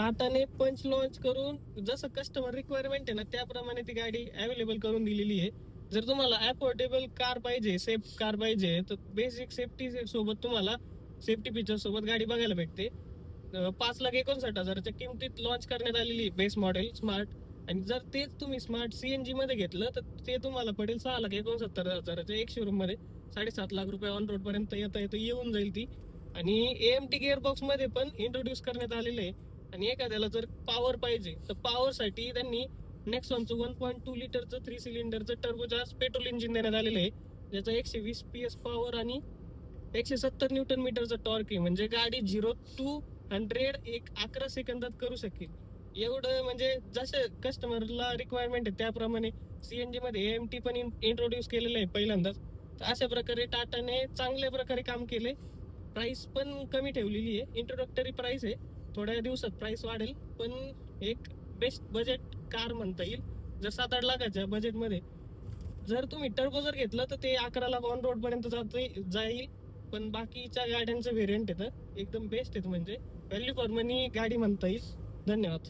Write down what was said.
टाटाने पंच लॉन्च करून जसं कस्टमर रिक्वायरमेंट आहे ना त्याप्रमाणे ती गाडी अवेलेबल करून दिलेली आहे. जर तुम्हाला अफोर्डेबल कार पाहिजे सेफ कार पाहिजे तर बेसिक सेफ्टी सोबत तुम्हाला सेफ्टी फीचर सोबत गाडी बघायला भेटते. पाच लाख एकोणसाठ हजाराच्या किमतीत लॉन्च करण्यात आलेली बेस मॉडेल स्मार्ट आणि जर तेच तुम्ही स्मार्ट सीएनजी मध्ये घेतलं तर ते तुम्हाला पडेल सहा लाख एकोणसत्तर हजाराच्या एक शोरूममध्ये. साडेसात लाख रुपये ऑन रोड पर्यंत येता येतं येऊन जाईल ती. आणि एम टी गिअर बॉक्समध्ये पण इंट्रोड्यूस करण्यात आलेले आहे. आणि एखाद्याला जर पॉवर पाहिजे तर पॉवर साठी त्यांनी नेक्सॉनचं वन पॉईंट टू लिटरचं थ्री सिलेंडरचं टर्बोचार्ज पेट्रोल इंजिन देण्यात आलेलं आहे. ज्याचं एकशे वीस पी एस पॉवर आणि एकशे सत्तर न्यूटन मीटरचं टॉर्क आहे. म्हणजे गाडी झिरो टू हंड्रेड एक अकरा सेकंदात करू शकेल. एवढं म्हणजे जसं कस्टमरला रिक्वायरमेंट आहे त्याप्रमाणे सीएनजी मध्ये एम टी पण इंट्रोड्यूस केलेलं आहे पहिल्यांदाच. तर अशा प्रकारे टाटाने चांगल्या प्रकारे काम केले प्राइस पण कमी ठेवलेली आहे. इंट्रोडक्टरी प्राइस आहे. थोड्या दिवसात प्राइस वाढेल पण एक बेस्ट बजेट कार म्हणता येईल. जर सात आठ लाखाच्या बजेटमध्ये जर तुम्ही टर्बो जर घेतलं तर ते अकरा लाख ऑन रोड पर्यंत जाते जाईल. पण बाकीच्या गाड्यांचं व्हेरियंट येतं एकदम बेस्ट आहेत म्हणजे व्हॅल्यू फॉर मनी गाडी म्हणता येईल. धन्यवाद.